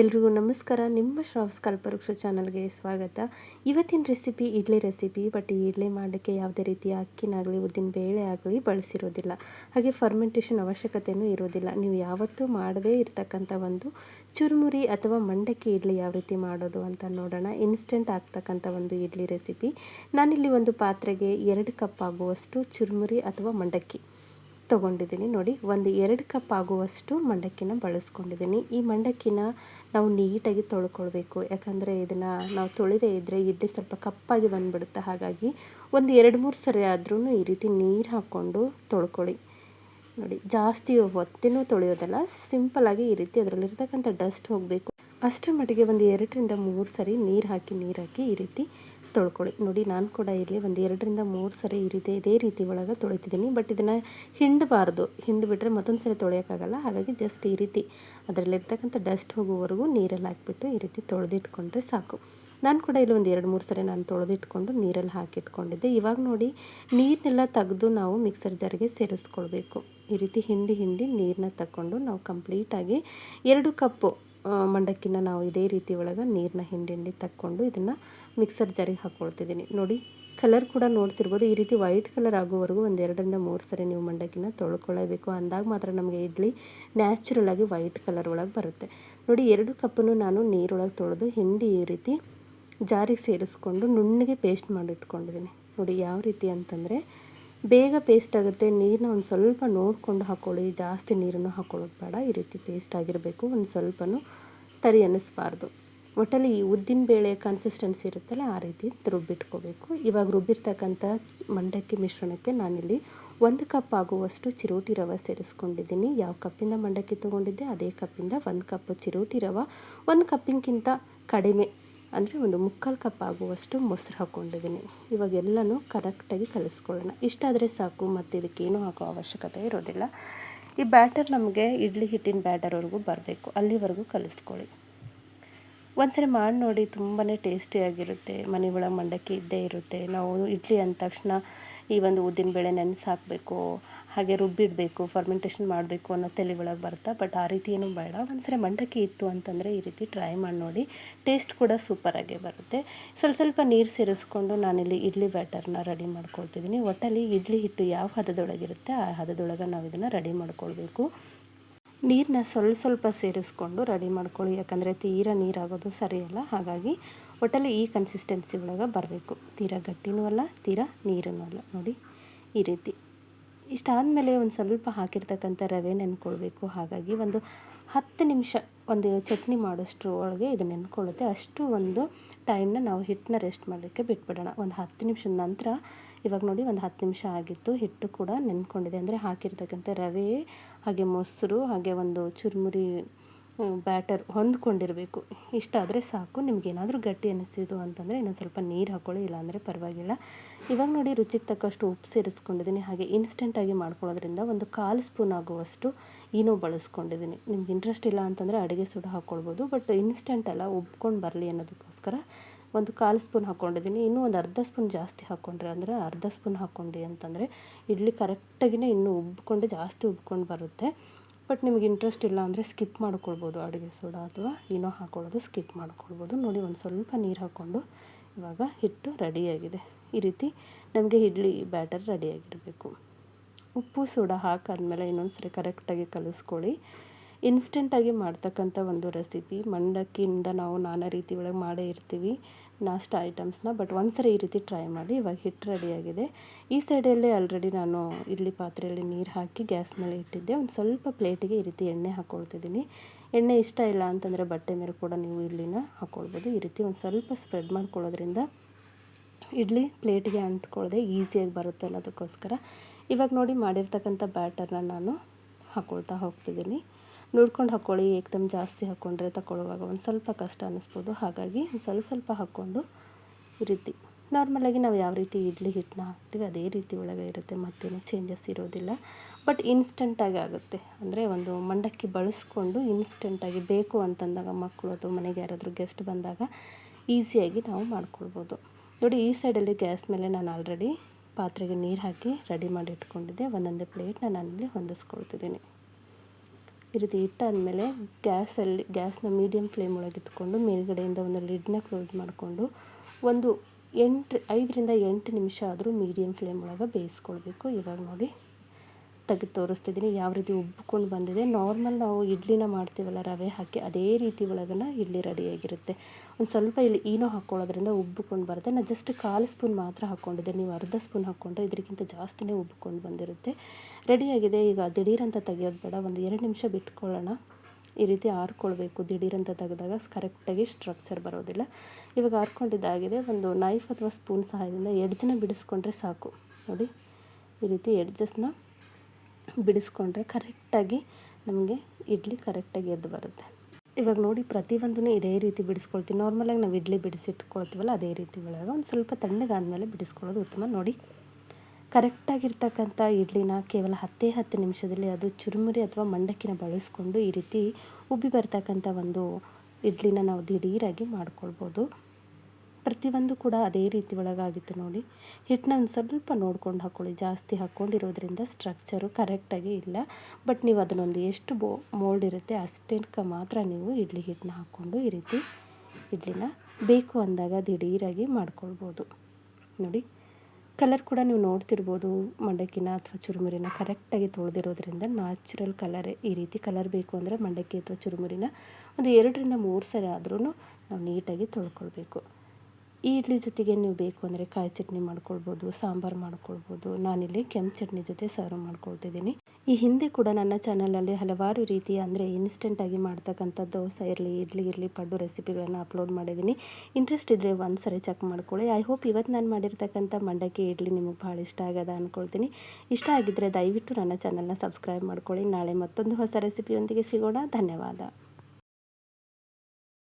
ಎಲ್ರಿಗೂ ನಮಸ್ಕಾರ. ನಿಮ್ಮ ಶ್ರಾವ್ಸ್ ಕಲ್ಪವೃಕ್ಷ ಚಾನಲ್ಗೆ ಸ್ವಾಗತ. ಇವತ್ತಿನ ರೆಸಿಪಿ ಇಡ್ಲಿ ರೆಸಿಪಿ, ಬಟ್ ಈ ಇಡ್ಲಿ ಮಾಡೋಕ್ಕೆ ಯಾವುದೇ ರೀತಿಯ ಅಕ್ಕಿನಾಗಲಿ, ಉದ್ದಿನ ಬೇಳೆ ಆಗಲಿ ಬಳಸಿರೋದಿಲ್ಲ. ಹಾಗೆ ಫರ್ಮೆಂಟೇಷನ್ ಅವಶ್ಯಕತೆಯೂ ಇರೋದಿಲ್ಲ. ನೀವು ಯಾವತ್ತೂ ಮಾಡದೇ ಇರತಕ್ಕಂಥ ಒಂದು ಚುರುಮುರಿ ಅಥವಾ ಮಂಡಕ್ಕಿ ಇಡ್ಲಿ ಯಾವ ರೀತಿ ಮಾಡೋದು ಅಂತ ನೋಡೋಣ. ಇನ್ಸ್ಟೆಂಟ್ ಆಗ್ತಕ್ಕಂಥ ಒಂದು ಇಡ್ಲಿ ರೆಸಿಪಿ. ನಾನಿಲ್ಲಿ ಒಂದು ಪಾತ್ರೆಗೆ ಎರಡು ಕಪ್ ಆಗುವಷ್ಟು ಚುರುಮುರಿ ಅಥವಾ ಮಂಡಕ್ಕಿ. ತೊಗೊಂಡಿದ್ದೀನಿ. ನೋಡಿ, ಒಂದು ಎರಡು ಕಪ್ ಆಗುವಷ್ಟು ಮಂಡಕ್ಕಿನ ಬಳಸ್ಕೊಂಡಿದ್ದೀನಿ. ಈ ಮಂಡಕ್ಕಿನ ನಾವು ನೀಟಾಗಿ ತೊಳ್ಕೊಳ್ಬೇಕು. ಯಾಕಂದರೆ ಇದನ್ನು ನಾವು ತೊಳೆದೇ ಇದ್ದರೆ ಇಡ್ಲಿ ಸ್ವಲ್ಪ ಕಪ್ಪಾಗಿ ಬಂದುಬಿಡುತ್ತೆ. ಹಾಗಾಗಿ ಒಂದು ಎರಡು ಮೂರು ಸರಿ ಆದ್ರೂ ಈ ರೀತಿ ನೀರು ಹಾಕ್ಕೊಂಡು ತೊಳ್ಕೊಳ್ಳಿ. ನೋಡಿ, ಜಾಸ್ತಿ ಹೊತ್ತಿನೂ ತೊಳೆಯೋದಲ್ಲ ಸಿಂಪಲಾಗಿ ಈ ರೀತಿ ಅದರಲ್ಲಿರ್ತಕ್ಕಂಥ ಡಸ್ಟ್ ಹೋಗಬೇಕು. ಅಷ್ಟರ ಮಟ್ಟಿಗೆ ಒಂದು ಎರಡರಿಂದ ಮೂರು ಸರಿ ನೀರು ಹಾಕಿ ನೀರು ಹಾಕಿ ಈ ರೀತಿ ತೊಳ್ಕೊಳ್ಳಿ ನೋಡಿ, ನಾನು ಕೂಡ ಇಲ್ಲಿ ಒಂದು ಎರಡರಿಂದ ಮೂರು ಸರಿ ಈ ರೀತಿ ಇದೇ ರೀತಿ ಒಳಗೆ ತೊಳಿತಿದ್ದೀನಿ. ಬಟ್ ಇದನ್ನು ಹಿಂಡಬಾರ್ದು. ಹಿಂಡು ಬಿಟ್ಟರೆ ಮತ್ತೊಂದು ಸರಿ ತೊಳೆಯೋಕ್ಕಾಗಲ್ಲ. ಹಾಗಾಗಿ ಜಸ್ಟ್ ಈ ರೀತಿ ಅದರಲ್ಲಿರ್ತಕ್ಕಂಥ ಡಸ್ಟ್ ಹೋಗುವವರೆಗೂ ನೀರಲ್ಲಿ ಹಾಕಿಬಿಟ್ಟು ಈ ರೀತಿ ತೊಳೆದಿಟ್ಕೊಂಡ್ರೆ ಸಾಕು. ನಾನು ಕೂಡ ಇಲ್ಲಿ ಒಂದು ಎರಡು, ಮೂರು ಸರಿ ನಾನು ತೊಳೆದಿಟ್ಕೊಂಡು ನೀರಲ್ಲಿ ಹಾಕಿಟ್ಕೊಂಡಿದ್ದೆ. ಇವಾಗ ನೋಡಿ ನೀರನ್ನೆಲ್ಲ ತೆಗೆದು ನಾವು ಮಿಕ್ಸರ್ ಜಾರಿಗೆ ಸೇರಿಸ್ಕೊಳ್ಬೇಕು. ಈ ರೀತಿ ಹಿಂಡಿ ಹಿಂಡಿ ನೀರನ್ನ ತಗೊಂಡು ನಾವು ಕಂಪ್ಲೀಟಾಗಿ ಎರಡು ಕಪ್ಪು ಮಂಡಕ್ಕಿನ ನಾವು ಇದೇ ರೀತಿ ಒಳಗೆ ನೀರನ್ನ ಹಿಂಡಿ ಹಿಂಡಿ ತಕ್ಕೊಂಡು ಇದನ್ನು ಮಿಕ್ಸರ್ ಜಾರಿಗೆ ಹಾಕ್ಕೊಳ್ತಿದ್ದೀನಿ. ನೋಡಿ ಕಲರ್ ಕೂಡ ನೋಡ್ತಿರ್ಬೋದು. ಈ ರೀತಿ ವೈಟ್ ಕಲರ್ ಆಗೋವರೆಗೂ ಒಂದು ಎರಡರಿಂದ ಮೂರು ಸರಿ ನೀವು ಮಂಡಕ್ಕಿನ ತೊಳ್ಕೊಳ್ಳೇಬೇಕು ಅಂದಾಗ ಮಾತ್ರ ನಮಗೆ ಇಡ್ಲಿ ನ್ಯಾಚುರಲ್ ಆಗಿ ವೈಟ್ ಕಲರ್ ಒಳಗೆ ಬರುತ್ತೆ. ನೋಡಿ, ಎರಡು ಕಪ್ಪನ್ನು ನಾನು ನೀರೊಳಗೆ ತೊಳೆದು ಹಿಂಡಿ ಈ ರೀತಿ ಜಾರಿಗೆ ಸೇರಿಸ್ಕೊಂಡು ನುಣ್ಣಗೆ ಪೇಸ್ಟ್ ಮಾಡಿಟ್ಕೊಂಡಿದ್ದೀನಿ. ನೋಡಿ, ಯಾವ ರೀತಿ ಅಂತಂದರೆ ಬೇಗ ಪೇಸ್ಟ್ ಆಗುತ್ತೆ. ನೀರನ್ನ ಒಂದು ಸ್ವಲ್ಪ ನೋಡಿಕೊಂಡು ಹಾಕ್ಕೊಳ್ಳಿ ಜಾಸ್ತಿ ನೀರನ್ನು ಹಾಕೊಳ್ಳೋದು ಬೇಡ. ಈ ರೀತಿ ಪೇಸ್ಟ್ ಆಗಿರಬೇಕು. ಒಂದು ಸ್ವಲ್ಪನೂ ತರಿ ಅನ್ನಿಸ್ಬಾರ್ದು ಒಟ್ಟಲ್ಲಿ ಈ ಉದ್ದಿನ ಬೇಳೆ ಕನ್ಸಿಸ್ಟೆನ್ಸಿ ಇರುತ್ತಲ್ಲ, ಆ ರೀತಿ ರುಬ್ಬಿಟ್ಕೋಬೇಕು. ಇವಾಗ ರುಬ್ಬಿರ್ತಕ್ಕಂಥ ಮಂಡಕ್ಕಿ ಮಿಶ್ರಣಕ್ಕೆ ನಾನಿಲ್ಲಿ ಒಂದು ಕಪ್ ಆಗುವಷ್ಟು ಚಿರೋಟಿ ರವೆ ಸೇರಿಸ್ಕೊಂಡಿದ್ದೀನಿ. ಯಾವ ಕಪ್ಪಿಂದ ಮಂಡಕ್ಕಿ ತೊಗೊಂಡಿದ್ದೆ, ಅದೇ ಕಪ್ಪಿಂದ ಒಂದು ಕಪ್ ಚಿರೋಟಿ ರವೆ. ಒಂದು ಕಪ್ಪಿನಕ್ಕಿಂತ ಕಡಿಮೆ, ಅಂದರೆ ಒಂದು ಮುಕ್ಕಾಲು ಕಪ್ ಆಗುವಷ್ಟು ಮೊಸರು ಹಾಕ್ಕೊಂಡಿದ್ದೀನಿ. ಇವಾಗ ಎಲ್ಲನೂ ಕರೆಕ್ಟಾಗಿ ಕಲಿಸ್ಕೊಳ್ಳೋಣ. ಇಷ್ಟಾದರೆ ಸಾಕು, ಮತ್ತು ಇದಕ್ಕೇನು ಹಾಕೋ ಅವಶ್ಯಕತೆ ಇರೋದಿಲ್ಲ. ಈ ಬ್ಯಾಟರ್ ನಮಗೆ ಇಡ್ಲಿ ಹಿಟ್ಟಿನ ಬ್ಯಾಟರ್ವರೆಗೂ ಬರಬೇಕು. ಅಲ್ಲಿವರೆಗೂ ಕಲಿಸ್ಕೊಳ್ಳಿ. ಒಂದ್ಸರಿ ಮಾಡಿ ನೋಡಿ ತುಂಬಾ ಟೇಸ್ಟಿಯಾಗಿರುತ್ತೆ ಮನೆ ಒಳಗೆ ಮಂಡಕ್ಕಿ ಇದ್ದೇ ಇರುತ್ತೆ. ನಾವು ಇಡ್ಲಿ ಅಂದ ತಕ್ಷಣ ಈ ಒಂದು ಉದ್ದಿನಬೇಳೆ ನೆನೆಸಿ ಹಾಕಬೇಕು, ಹಾಗೆ ರುಬ್ಬಿಡಬೇಕು ಫರ್ಮೆಂಟೇಷನ್ ಮಾಡಬೇಕು ಅನ್ನೋ ತಲೆ ಒಳಗೆ ಬರ್ತಾ ಬಟ್ ಆ ರೀತಿ ಏನೂ ಬೇಡ. ಒಂದ್ಸರಿ ಮಂಡಕ್ಕಿ ಇತ್ತು ಅಂತಂದರೆ ಈ ರೀತಿ ಟ್ರೈ ಮಾಡಿ ನೋಡಿ ಟೇಸ್ಟ್ ಕೂಡ ಸೂಪರಾಗೇ ಬರುತ್ತೆ. ಸ್ವಲ್ಪ ಸ್ವಲ್ಪ ನೀರು ಸೇರಿಸ್ಕೊಂಡು ನಾನಿಲ್ಲಿ ಇಡ್ಲಿ ಬ್ಯಾಟರ್ನ ರೆಡಿ ಮಾಡ್ಕೊಳ್ತಿದ್ದೀನಿ ಒಟ್ಟಲ್ಲಿ ಇಡ್ಲಿ ಹಿಟ್ಟು ಯಾವ ಹದದೊಳಗಿರುತ್ತೆ ಆ ಹದದೊಳಗೆ ನಾವು ಇದನ್ನು ರೆಡಿ ಮಾಡ್ಕೊಳ್ಬೇಕು. ನೀರನ್ನ ಸ್ವಲ್ಪ ಸ್ವಲ್ಪ ಸೇರಿಸ್ಕೊಂಡು ರೆಡಿ ಮಾಡ್ಕೊಳ್ಳಿ. ಯಾಕಂದರೆ ತೀರಾ ನೀರಾಗೋದು ಸರಿಯಲ್ಲ. ಹಾಗಾಗಿ ಒಟ್ಟಲ್ಲಿ ಈ ಕನ್ಸಿಸ್ಟೆನ್ಸಿ ಒಳಗೆ ಬರಬೇಕು. ತೀರಾ ಗಟ್ಟಿನೂ ಅಲ್ಲ, ತೀರಾ ನೀರನ್ನೂ ಅಲ್ಲ. ನೋಡಿ, ಈ ರೀತಿ. ಇಷ್ಟಾದಮೇಲೆ ಒಂದು ಸ್ವಲ್ಪ ಹಾಕಿರ್ತಕ್ಕಂಥ ರವೆ ನೆನ್ಕೊಳ್ಬೇಕು. ಹಾಗಾಗಿ ಒಂದು ಹತ್ತು ನಿಮಿಷ ಒಂದು ಚಟ್ನಿ ಮಾಡೋಷ್ಟ್ರ ಒಳಗೆ ಇದು ನೆನ್ಕೊಳ್ಳುತ್ತೆ. ಅಷ್ಟು ಒಂದು ಟೈಮ್ನ ನಾವು ಹಿಟ್ಟನ್ನ ರೆಸ್ಟ್ ಮಾಡಲಿಕ್ಕೆ ಬಿಟ್ಬಿಡೋಣ. ಒಂದು ಹತ್ತು ನಿಮಿಷದ ನಂತರ ಇವಾಗ ನೋಡಿ ಒಂದು ಹತ್ತು ನಿಮಿಷ ಆಗಿತ್ತು. ಹಿಟ್ಟು ಕೂಡ ನೆನ್ಕೊಂಡಿದೆ. ಅಂದರೆ ಹಾಕಿರ್ತಕ್ಕಂಥ ರವೆ, ಹಾಗೆ ಮೊಸರು, ಹಾಗೆ ಒಂದು ಚುರುಮುರಿ ಬ್ಯಾಟರ್ ಹೊಂದ್ಕೊಂಡಿರಬೇಕು. ಇಷ್ಟಾದರೆ ಸಾಕು. ನಿಮಗೇನಾದರೂ ಗಟ್ಟಿ ಅನ್ನಿಸಿದ್ದು ಅಂತಂದರೆ ಇನ್ನೊಂದು ಸ್ವಲ್ಪ ನೀರು ಹಾಕ್ಕೊಳ್ಳಿ ಇಲ್ಲಾಂದರೆ ಪರವಾಗಿಲ್ಲ. ಇವಾಗ ನೋಡಿ ರುಚಿಗೆ ತಕ್ಕಷ್ಟು ಉಪ್ಪು ಸೇರಿಸ್ಕೊಂಡಿದ್ದೀನಿ ಹಾಗೆ ಇನ್ಸ್ಟೆಂಟಾಗಿ ಮಾಡ್ಕೊಳ್ಳೋದ್ರಿಂದ ಒಂದು ಕಾಲು ಸ್ಪೂನ್ ಆಗುವಷ್ಟು ಈನೋ ಬಳಸ್ಕೊಂಡಿದ್ದೀನಿ ನಿಮ್ಗೆ ಇಂಟ್ರೆಸ್ಟ್ ಇಲ್ಲ ಅಂತಂದರೆ ಅಡುಗೆ ಸೋಡಾ ಹಾಕ್ಕೊಳ್ಬೋದು ಬಟ್ ಇನ್ಸ್ಟೆಂಟ್ ಅಲ್ಲ, ಉಬ್ಕೊಂಡು ಬರಲಿ ಅನ್ನೋದಕ್ಕೋಸ್ಕರ ಒಂದು ಕಾಲು ಸ್ಪೂನ್ ಹಾಕ್ಕೊಂಡಿದ್ದೀನಿ ಇನ್ನೂ ಒಂದು ಅರ್ಧ ಸ್ಪೂನ್ ಜಾಸ್ತಿ ಹಾಕ್ಕೊಂಡ್ರೆ ಅಂದರೆ ಅರ್ಧ ಸ್ಪೂನ್ ಹಾಕ್ಕೊಂಡ್ರಿ ಅಂತಂದರೆ, ಇಡ್ಲಿ ಕರೆಕ್ಟಾಗಿನೇ ಇನ್ನೂ ಉಬ್ಕೊಂಡು ಜಾಸ್ತಿ ಉಬ್ಕೊಂಡು ಬರುತ್ತೆ. ಬಟ್ ನಿಮ್ಗೆ ಇಂಟ್ರೆಸ್ಟ್ ಇಲ್ಲ ಅಂದರೆ ಸ್ಕಿಪ್ ಮಾಡ್ಕೊಳ್ಬೋದು ಅಡುಗೆ ಸೋಡಾ ಅಥವಾ ಏನೋ ಹಾಕೊಳ್ಳೋದು ಸ್ಕಿಪ್ ಮಾಡ್ಕೊಳ್ಬೋದು. ನೋಡಿ ಒಂದು ಸ್ವಲ್ಪ ನೀರು ಹಾಕ್ಕೊಂಡು ಇವಾಗ ಹಿಟ್ಟು ರೆಡಿಯಾಗಿದೆ ಈ ರೀತಿ ನಮಗೆ ಇಡ್ಲಿ ಬ್ಯಾಟರ್ ರೆಡಿಯಾಗಿರಬೇಕು ಉಪ್ಪು, ಸೋಡಾ ಹಾಕಾದ್ಮೇಲೆ ಇನ್ನೊಂದು ಸರಿ ಕರೆಕ್ಟಾಗಿ ಕಲಿಸ್ಕೊಳ್ಳಿ. ಇನ್ಸ್ಟೆಂಟಾಗಿ ಮಾಡ್ತಕ್ಕಂಥ ಒಂದು ರೆಸಿಪಿ ಮಂಡಕ್ಕಿಯಿಂದ ನಾವು ನಾನಾ ರೀತಿ ಒಳಗೆ ಮಾಡೇ ಇರ್ತೀವಿ. ನಾಷ್ಟ ಐಟಮ್ಸ್ನ ಬಟ್ ಒಂದ್ಸರಿ ಈ ರೀತಿ ಟ್ರೈ ಮಾಡಿ, ಇವಾಗ ಹಿಟ್ಟು ರೆಡಿಯಾಗಿದೆ ಈ ಸೈಡಲ್ಲೇ ಆಲ್ರೆಡಿ ನಾನು ಇಡ್ಲಿ ಪಾತ್ರೆಯಲ್ಲಿ ನೀರು ಹಾಕಿ ಗ್ಯಾಸ್ ಮೇಲೆ ಇಟ್ಟಿದ್ದೆ. ಒಂದು ಸ್ವಲ್ಪ ಪ್ಲೇಟಿಗೆ ಈ ರೀತಿ ಎಣ್ಣೆ ಹಾಕ್ಕೊಳ್ತಿದ್ದೀನಿ ಎಣ್ಣೆ ಇಷ್ಟ ಇಲ್ಲ ಅಂತಂದರೆ ಬಟ್ಟೆ ಮೇಲೆ ಕೂಡ ನೀವು ಇಡ್ಲಿನ ಹಾಕ್ಕೊಳ್ಬೋದು ಈ ರೀತಿ ಒಂದು ಸ್ವಲ್ಪ ಸ್ಪ್ರೆಡ್ ಮಾಡ್ಕೊಳ್ಳೋದ್ರಿಂದ ಇಡ್ಲಿ ಪ್ಲೇಟಿಗೆ ಅಂಟ್ಕೊಳ್ಳದೆ ಈಸಿಯಾಗಿ ಬರುತ್ತೆ ಅನ್ನೋದಕ್ಕೋಸ್ಕರ. ಇವಾಗ ನೋಡಿ ಮಾಡಿರ್ತಕ್ಕಂಥ ಬ್ಯಾಟರ್ನ ನಾನು ಹಾಕ್ಕೊಳ್ತಾ ಹೋಗ್ತಿದ್ದೀನಿ. ನೋಡ್ಕೊಂಡು ಹಾಕ್ಕೊಳ್ಳಿ ಏಕದಮ್ ಜಾಸ್ತಿ ಹಾಕ್ಕೊಂಡ್ರೆ ತಗೊಳ್ಳುವಾಗ ಒಂದು ಸ್ವಲ್ಪ ಕಷ್ಟ ಅನ್ನಿಸ್ಬೋದು ಹಾಗಾಗಿ ಒಂದು ಸ್ವಲ್ಪ ಸ್ವಲ್ಪ ಹಾಕ್ಕೊಂಡು ಈ ರೀತಿ ನಾರ್ಮಲಾಗಿ ನಾವು ಯಾವ ರೀತಿ ಇಡ್ಲಿ ಹಿಟ್ಟನ್ನ ಹಾಕ್ತೀವಿ, ಅದೇ ರೀತಿ ಒಳಗೆ ಇರುತ್ತೆ. ಮತ್ತೇನು ಚೇಂಜಸ್ ಇರೋದಿಲ್ಲ. ಬಟ್ ಇನ್ಸ್ಟೆಂಟಾಗಿ ಆಗುತ್ತೆ. ಅಂದರೆ ಒಂದು ಮಂಡಕ್ಕಿ ಬಳಸ್ಕೊಂಡು ಇನ್ಸ್ಟೆಂಟಾಗಿ ಬೇಕು ಅಂತಂದಾಗ ಮಕ್ಕಳು ಅಥವಾ ಮನೆಗೆ ಯಾರಾದರೂ ಗೆಸ್ಟ್ ಬಂದಾಗ ಈಸಿಯಾಗಿ ನಾವು ಮಾಡ್ಕೊಳ್ಬೋದು. ನೋಡಿ, ಈ ಸೈಡಲ್ಲಿ ಗ್ಯಾಸ್ ಮೇಲೆ ನಾನು ಆಲ್ರೆಡಿ ಪಾತ್ರೆಗೆ ನೀರು ಹಾಕಿ ರೆಡಿ ಮಾಡಿ ಇಟ್ಕೊಂಡಿದ್ದೆ. ಒಂದೊಂದೇ ಪ್ಲೇಟ್ನ ನಾನಿಲ್ಲಿ ಹೊಂದಿಸ್ಕೊಳ್ತಿದ್ದೀನಿ. ಈ ರೀತಿ ಇಟ್ಟಾದಮೇಲೆ ಗ್ಯಾಸಲ್ಲಿ, ಗ್ಯಾಸ್ನ ಮೀಡಿಯಮ್ ಫ್ಲೇಮ್ ಒಳಗೆ ಇಟ್ಕೊಂಡು ಮೇಲ್ಗಡೆಯಿಂದ ಒಂದು ಲಿಡ್ನ ಕ್ಲೋಸ್ ಮಾಡಿಕೊಂಡು ಒಂದು ಎಂಟು, ಐದರಿಂದ ಎಂಟು ನಿಮಿಷ ಆದರೂ ಮೀಡಿಯಮ್ ಫ್ಲೇಮ್ ಒಳಗೆ ಬೇಯಿಸ್ಕೊಳ್ಬೇಕು. ಇವಾಗ ನೋಡಿ. ತೆಗೆದು ತೋರಿಸ್ತಿದ್ದೀನಿ, ಯಾವ ರೀತಿ ಉಬ್ಬಿಕೊಂಡು ಬಂದಿದೆ. ನಾರ್ಮಲ್ ನಾವು ಇಡ್ಲಿನ ಮಾಡ್ತೀವಲ್ಲ, ರವೆ ಹಾಕಿ ಅದೇ ರೀತಿ ಒಳಗನ ಇಡ್ಲಿ ರೆಡಿಯಾಗಿರುತ್ತೆ ಒಂದು ಸ್ವಲ್ಪ ಇಲ್ಲಿ ಈನೋ ಹಾಕ್ಕೊಳ್ಳೋದ್ರಿಂದ ಉಬ್ಬಿಕೊಂಡು ಬರುತ್ತೆ. ನಾನು ಜಸ್ಟ್ ಕಾಲು ಸ್ಪೂನ್ ಮಾತ್ರ ಹಾಕ್ಕೊಂಡಿದ್ದೆ ನೀವು ಅರ್ಧ ಸ್ಪೂನ್ ಹಾಕ್ಕೊಂಡ್ರೆ ಇದಕ್ಕಿಂತ ಜಾಸ್ತಿನೇ ಉಬ್ಬಿಕೊಂಡು ಬಂದಿರುತ್ತೆ. ರೆಡಿಯಾಗಿದೆ ಈಗ ದಿಢೀರಂತ ತೆಗೆಯೋದು ಬೇಡ. ಒಂದು ಎರಡು ನಿಮಿಷ ಬಿಟ್ಕೊಳ್ಳೋಣ. ಈ ರೀತಿ ಆರ್ಕೊಳ್ಬೇಕು. ದಿಢೀರಂತ ತೆಗೆದಾಗ ಕರೆಕ್ಟಾಗಿ ಸ್ಟ್ರಕ್ಚರ್ ಬರೋದಿಲ್ಲ. ಇವಾಗ ಆರ್ಕೊಂಡಿದ್ದಾಗಿದೆ. ಒಂದು ನೈಫ್ ಅಥವಾ ಸ್ಪೂನ್ ಸಹಾಯದಿಂದ ಎಡ್ಜನ್ನ ಬಿಡಿಸ್ಕೊಂಡ್ರೆ ಸಾಕು. ನೋಡಿ, ಈ ರೀತಿ ಎಡ್ಜಸ್ನ ಬಿಡಿಸ್ಕೊಂಡ್ರೆ ಕರೆಕ್ಟಾಗಿ ನಮಗೆ ಇಡ್ಲಿ ಕರೆಕ್ಟಾಗಿ ಎದ್ದು ಬರುತ್ತೆ. ಇವಾಗ ನೋಡಿ ಪ್ರತಿಯೊಂದೂ ಇದೇ ರೀತಿ ಬಿಡಿಸ್ಕೊಳ್ತೀವಿ. ನಾರ್ಮಲಾಗಿ ನಾವು ಇಡ್ಲಿ ಬಿಡಿಸಿಟ್ಕೊಳ್ತೀವಲ್ಲ, ಅದೇ ರೀತಿ ಒಳಗೆ ಒಂದು ಸ್ವಲ್ಪ ತಣ್ಣಗಾದ್ಮೇಲೆ ಬಿಡಿಸ್ಕೊಳ್ಳೋದು ಉತ್ತಮ. ನೋಡಿ, ಕರೆಕ್ಟಾಗಿರ್ತಕ್ಕಂಥ ಇಡ್ಲಿನ ಕೇವಲ ಹತ್ತೇ ಹತ್ತು ನಿಮಿಷದಲ್ಲಿ ಅದು ಚುರುಮುರಿ ಅಥವಾ ಮಂಡಕ್ಕಿನ ಬಳಸ್ಕೊಂಡು ಈ ರೀತಿ ಉಬ್ಬಿ ಬರ್ತಕ್ಕಂಥ ಒಂದು ಇಡ್ಲಿನ ನಾವು ದಿಢೀರಾಗಿ ಮಾಡ್ಕೊಳ್ಬೋದು. ಪ್ರತಿಯೊಂದು ಕೂಡ ಅದೇ ರೀತಿ ಒಳಗಾಗಿತ್ತು ನೋಡಿ. ಹಿಟ್ಟನ್ನ ಒಂದು ಸ್ವಲ್ಪ ನೋಡ್ಕೊಂಡು ಹಾಕ್ಕೊಳ್ಳಿ ಜಾಸ್ತಿ ಹಾಕ್ಕೊಂಡಿರೋದ್ರಿಂದ ಸ್ಟ್ರಕ್ಚರು ಕರೆಕ್ಟಾಗಿ ಇಲ್ಲ. ಬಟ್ ನೀವು ಅದನ್ನೊಂದು ಎಷ್ಟು ಬೋ ಮೋಲ್ಡ್ ಇರುತ್ತೆ ಅಷ್ಟಕ್ಕೆ ಮಾತ್ರ ನೀವು ಇಡ್ಲಿ ಹಿಟ್ಟನ್ನ ಹಾಕ್ಕೊಂಡು ಈ ರೀತಿ ಇಡ್ಲಿನ ಬೇಕು ಅಂದಾಗ ದಿಢೀರಾಗಿ ಮಾಡ್ಕೊಳ್ಬೋದು. ನೋಡಿ. ಕಲರ್ ಕೂಡ ನೀವು ನೋಡ್ತಿರ್ಬೋದು. ಮಂಡಕ್ಕಿನ ಅಥವಾ ಚುರುಮುರಿನ ಕರೆಕ್ಟಾಗಿ ತೊಳೆದಿರೋದ್ರಿಂದ ನ್ಯಾಚುರಲ್ ಕಲರ್ ಈ ರೀತಿ ಕಲರ್ ಬೇಕು ಅಂದರೆ ಮಂಡಕ್ಕಿ ಅಥವಾ ಚುರುಮುರಿನ ಒಂದು ಎರಡರಿಂದ ಮೂರು ಸರಿ ಆದ್ರೂ ನಾವು ನೀಟಾಗಿ ತೊಳ್ಕೊಳ್ಬೇಕು. ಈ ಇಡ್ಲಿ ಜೊತೆಗೆ ನೀವು ಬೇಕು ಅಂದರೆ ಕಾಯಿ ಚಟ್ನಿ ಮಾಡ್ಕೊಳ್ಬೋದು, ಸಾಂಬಾರು ಮಾಡ್ಕೊಳ್ಬೋದು, ನಾನಿಲ್ಲಿ ಕೆಂಪು ಚಟ್ನಿ ಜೊತೆ ಸರ್ವ್ ಮಾಡ್ಕೊಳ್ತಿದ್ದೀನಿ. ಈ ಹಿಂದೆ ಕೂಡ ನನ್ನ ಚಾನಲಲ್ಲಿ ಹಲವಾರು ರೀತಿಯ ಅಂದರೆ ಇನ್ಸ್ಟೆಂಟಾಗಿ ಮಾಡ್ತಕ್ಕಂಥ ದೋಸೆ ಇರಲಿ, ಇಡ್ಲಿ, ಇರಲಿ, ಪಡ್ಡು ರೆಸಿಪಿಗಳನ್ನು ಅಪ್ಲೋಡ್ ಮಾಡಿದ್ದೀನಿ. ಇಂಟ್ರೆಸ್ಟ್ ಇದ್ದರೆ ಒಂದು ಸರಿ ಚೆಕ್ ಮಾಡ್ಕೊಳ್ಳಿ. ಐ ಹೋಪ್ ಇವತ್ತು ನಾನು ಮಾಡಿರ್ತಕ್ಕಂಥ ಮಂಡಕ್ಕಿ ಇಡ್ಲಿ ನಿಮಗೆ ಭಾಳ ಇಷ್ಟ ಆಗದ ಅಂದ್ಕೊಳ್ತೀನಿ ಇಷ್ಟ ಆಗಿದ್ದರೆ ದಯವಿಟ್ಟು ನನ್ನ ಚಾನಲ್ನ ಸಬ್ಸ್ಕ್ರೈಬ್ ಮಾಡ್ಕೊಳ್ಳಿ. ನಾಳೆ ಮತ್ತೊಂದು ಹೊಸ ರೆಸಿಪಿಯೊಂದಿಗೆ ಸಿಗೋಣ. ಧನ್ಯವಾದ.